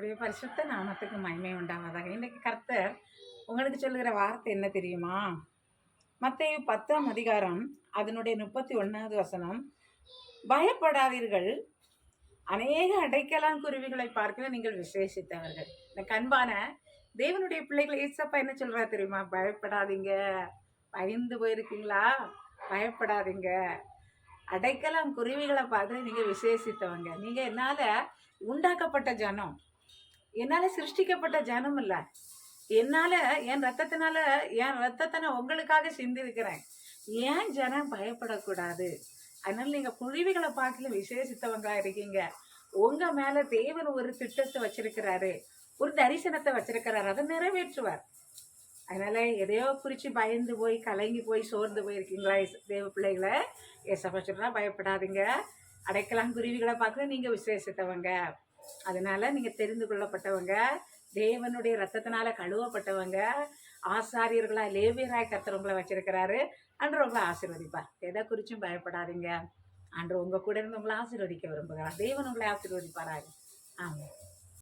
கர்த்தருடைய பரிசுத்த நாமத்துக்கு மகிமை உண்டாவதாக. இன்றைக்கு கர்த்தர் உங்களுக்கு சொல்லுகிற வார்த்தை என்ன தெரியுமா? மத்திய பத்தாம் அதிகாரம் அதனுடைய முப்பத்தி ஒன்றாவது வசனம். பயப்படாதீர்கள். அநேக அடைக்கலான் குருவிகளை பார்க்க நீங்கள் விசேஷித்தவர்கள். இந்த கண்பான தேவனுடைய பிள்ளைகளை ஏசப்பா என்ன சொல்கிறா தெரியுமா? பயப்படாதீங்க. பயந்து போயிருக்கீங்களா? பயப்படாதீங்க. அடைக்கலாம் குருவிகளை பார்த்து நீங்கள் விசேஷித்தவங்க. நீங்கள் என்னால் உண்டாக்கப்பட்ட ஜனம். என்னால் சிருஷ்டிக்கப்பட்ட ஜனம் இல்ல. என்னால் என் ரத்தத்தினால என் ரத்தத்தை நான் உங்களுக்காக சிந்திருக்கிறேன். ஏன் ஜனம் பயப்படக்கூடாது? அதனால நீங்கள் குருவிகளை பார்க்கல விசேஷித்தவங்களா இருக்கீங்க. உங்கள் மேலே தேவன் ஒரு திட்டத்தை வச்சிருக்கிறாரு. ஒரு தரிசனத்தை வச்சிருக்கிறாரு. அதை நிறைவேற்றுவார். அதனால எதையோ குறிச்சு பயந்து போய் கலங்கி போய் சோர்ந்து போயிருக்கீங்களா தேவ பிள்ளைகளை? ஏசப்பா சொல்றா பயப்படாதீங்க. அடைக்கலாம் குருவிகளை பார்க்க நீங்கள் விசேஷித்தவங்க. அதனால நீங்கள் தெரிந்து கொள்ளப்பட்டவங்க தேவனுடைய ரத்தத்தினால கழுவப்பட்டவங்க ஆசாரியர்களா லேவியராய் கர்த்தர் வச்சிருக்கிறாரு. அன்று உங்களை ஆசீர்வதிப்பார். எதை குறிச்சும் பயப்படாதீங்க. அன்று உங்க கூட இருந்து உங்களை ஆசீர்வதிக்க விரும்புகிறார். தேவன் உங்களை ஆசீர்வதிப்பாராரு ஆமாம்